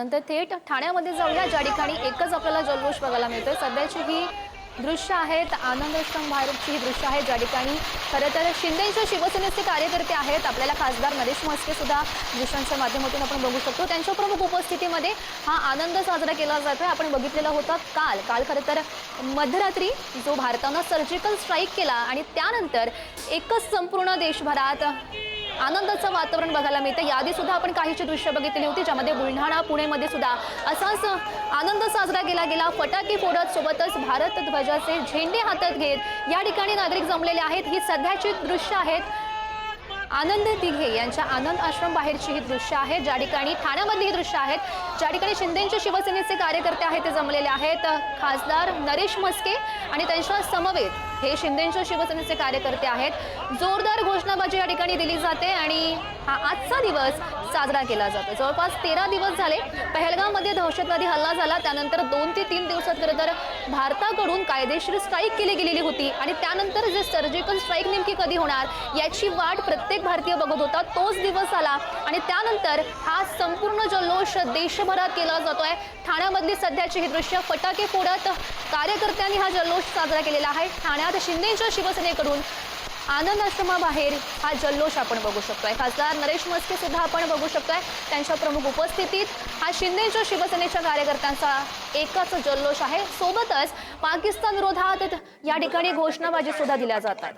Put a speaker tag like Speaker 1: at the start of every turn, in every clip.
Speaker 1: त्यानंतर थेट ठाण्यामध्ये जाऊया. ज्या ठिकाणी एकच आपल्याला जल्लोष बघायला मिळतोय. सध्याची ही दृश्य आहेत. आनंदश्रम भारतची ही दृश्य आहेत ज्या ठिकाणी खरं तर शिंदेचे शिवसेनेचे कार्यकर्ते आहेत. आपल्याला खासदार नरेश म्हस्के सुद्धा दृश्यांच्या माध्यमातून आपण बघू शकतो. त्यांच्या प्रमुख उपस्थितीमध्ये हा आनंद साजरा केला जातोय. आपण बघितलेला होता काल. काल खरं तर मध्यरात्री जो भारतानं सर्जिकल स्ट्राईक केला आणि त्यानंतर एकच संपूर्ण देशभरात आनंदाचं वातावरण बघायला मिळतं. याआधी सुद्धा आपण काहीची दृश्य बघितली होती ज्यामध्ये बुलढाणा पुणेमध्ये सुद्धा असाच आनंद साजरा केला गेला. फटाके फोडत सोबतच भारत ध्वजाचे झेंडे हातात घेत या ठिकाणी नागरिक जमलेले आहेत. ही सध्याची दृश्य आहेत. आनंद दिघे यांच्या आनंद आश्रम बाहेरची ही दृश्य आहेत ज्या ठिकाणी ठाण्यामधली ही दृश्य आहेत. ज्या ठिकाणी शिंदेचे शिवसेनेचे कार्यकर्ते आहेत ते जमलेले आहेत. खासदार नरेश मस्के आणि त्यांच्या समवेत हे शिंदेच्या शिवसेनेचे कार्यकर्ते आहेत. जोरदार घोषणाबाजी या ठिकाणी दिली जाते आणि हा आजचा दिवस साजरा केला जातो. जवळपास तेरा दिवस झाले. पहलगाममध्ये दहशतवादी हल्ला झाला. त्यानंतर दोन ते तीन दिवसात खरं तर भारताकडून कायदेशीर स्ट्राईक केली गेलेली होती आणि त्यानंतर जे सर्जिकल स्ट्राईक नेमकी कधी होणार याची वाट प्रत्येक भारतीय बघत होता. तोच दिवस आला आणि त्यानंतर हा संपूर्ण जल्लोष देशभरात केला जातोय. ठाण्यामधली सध्याची ही दृश्य फटाके फोडत कार्यकर्त्यांनी हा जल्लोष साजरा केलेला आहे. ठाण्यात शिंदेच्या शिवसेनेकडून आनंद आश्रमाबाहेर हा जल्लोष आपण बघू शकतोय. खासदार नरेश म्हस्के सुद्धा आपण बघू शकतोय. त्यांच्या प्रमुख उपस्थितीत हा शिंदेच्या शिवसेनेच्या कार्यकर्त्यांचा एकच जल्लोष आहे. सोबतच पाकिस्तान विरोधात या ठिकाणी घोषणाबाजी सुद्धा दिल्या जातात.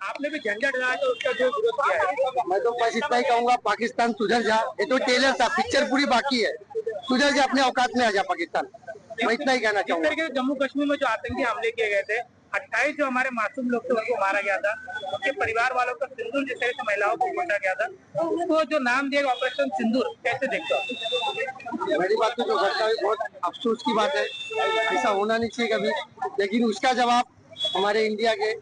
Speaker 2: आपने भी झंझट लगाया तो उसका जो विरोध किया है
Speaker 3: मैं तो बस इतना ही कहूंगा पाकिस्तान सुधर जा. ये तो टेलर था पिक्चर पूरी बाकी है. सुधर जा अपने औकात में आ जा पाकिस्तान. मैं इतना ही कहना चाहूंगा।
Speaker 2: जम्मू कश्मीर में जो आतंकी हमले किए गए थे अट्ठाईस जो हमारे मासूम लोग थे उनको मारा गया था। उनके परिवार वालों को सिंदूर जिस तरह से महिलाओं को बांटा गया था उसको जो नाम दिया गया ऑपरेशन सिंदूर कैसे देखते हो?
Speaker 3: मेरी बात तो जो घटना हुई बहुत अफसोस की बात है। ऐसा होना नहीं चाहिए कभी। लेकिन उसका जवाब हमारे इंडिया के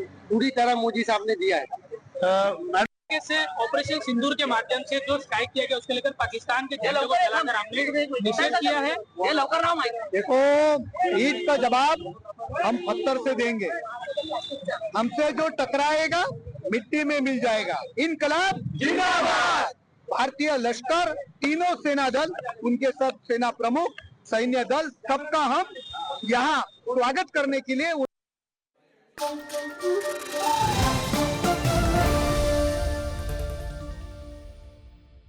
Speaker 3: पूरी तरह मोदी साहब ने दिया है।
Speaker 2: से ऑपरेशन सिंदूर के माध्यम से जो स्ट्राइक किया गया उसके लेकर पाकिस्तान के झंडे को जलाकर हमने निषेध किया है। ये लौकर राम
Speaker 3: देखो ईद का जवाब हम पत्थर से देंगे। हमसे जो टकराएगा, मिट्टी में मिल जाएगा। इनकलाब जिंदाबाद। भारतीय लश्कर, तीनों सेना दल उनके सब सेना प्रमुख, सैन्य दल, सबका हम यहाँ स्वागत करने के लिए